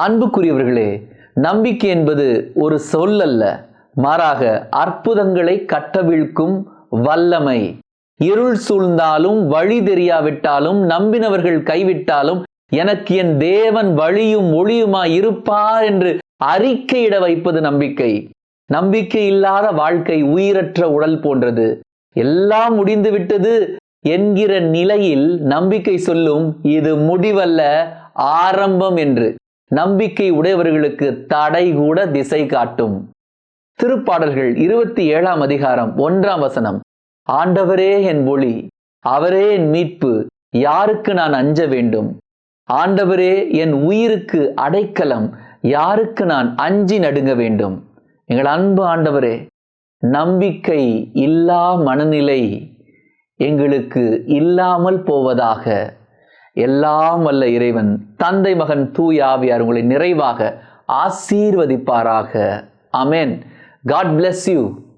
அன்புக்குரியவர்களே நம்பிக்கை என்பது ஒரு சொல் அல்ல மாறாக அற்புதங்களை கட்டவிழ்க்கும் வல்லமை. இருள் சூழ்ந்தாலும் வழி தெரியாவிட்டாலும் நம்பினவர்கள் கைவிட்டாலும் எனக்கு என் தேவன் வழியும் ஒளியுமாய் இருப்பார் என்று அறிக்கையிட வைப்பது நம்பிக்கை. நம்பிக்கை இல்லாத வாழ்க்கை உயிரற்ற உடல் போன்றது. எல்லாம் முடிந்து விட்டது என்கிற நிலையில் நம்பிக்கை சொல்லும் இது முடிவல்ல ஆரம்பம் என்று. நம்பிக்கை உடையவர்களுக்கு தடை கூட திசை காட்டும். திருப்பாடல்கள் இருபத்தி ஏழாம் அதிகாரம் ஒன்றாம் வசனம். ஆண்டவரே என் ஒளி அவரே என் மீட்பு யாருக்கு நான் அஞ்ச வேண்டும்? ஆண்டவரே என் உயிருக்கு அடைக்கலம் யாருக்கு நான் அஞ்சி நடுங்க வேண்டும்? எங்கள் அன்பு ஆண்டவரே நம்பிக்கை இல்லா மனநிலை எங்களுக்கு இல்லாமல் போவதாக. எல்லாம் வல்ல இறைவன் தந்தை மகன் தூயாவியார் உங்களை நிறைவாக ஆசீர்வதிப்பாராக. அமேன் காட் bless யூ